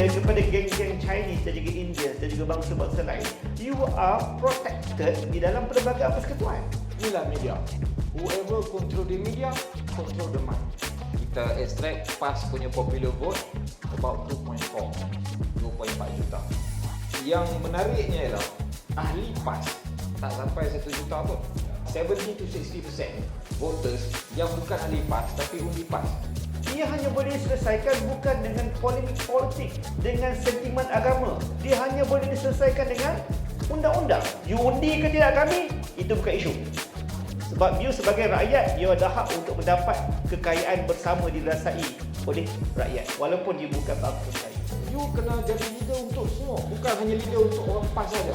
saya kepada geng-geng Chinese dan juga India dan juga bangsa-bangsa lain, you are protected di dalam perlembagaan persekutuan. Inilah media. Whoever control the media, control the mind. Kita extract PAS punya popular vote about 2.4 2.4 juta. Yang menariknya ialah ahli PAS tak sampai 1 juta pun. 70 to 60% voters yang bukan ahli PAS tapi undi PAS. Ia hanya boleh diselesaikan bukan dengan polemik politik, dengan sentimen agama. Dia hanya boleh diselesaikan dengan undang-undang. You undi ke tidak kami, itu bukan isu. Sebab you sebagai rakyat, you ada hak untuk mendapat kekayaan bersama dirasai oleh rakyat. Walaupun you bukan bangsa saya. You kena jadi leader untuk semua, bukan hanya leader untuk orang PAS saja.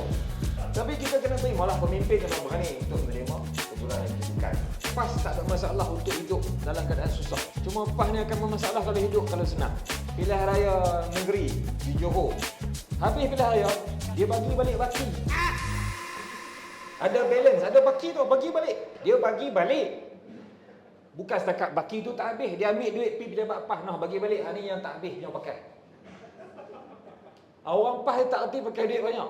Tapi kita kena terima lah pemimpin kena berani untuk menerima teguran dan kritikan. PAS tak ada masalah untuk hidup dalam keadaan susah. Cuma PAS ni akan bermasalah kalau hidup kalau senang. Pilihan raya negeri di Johor. Habis pilihan raya, dia bagi balik baki. Ada balance, ada baki tu, bagi balik. Dia bagi balik. Bukan setakat baki tu tak habis. Dia ambil duit pergi pejabat PAS. Nah, bagi balik. Ha, ni yang tak habis, yang pakai. Orang PAS tak erti pakai duit banyak.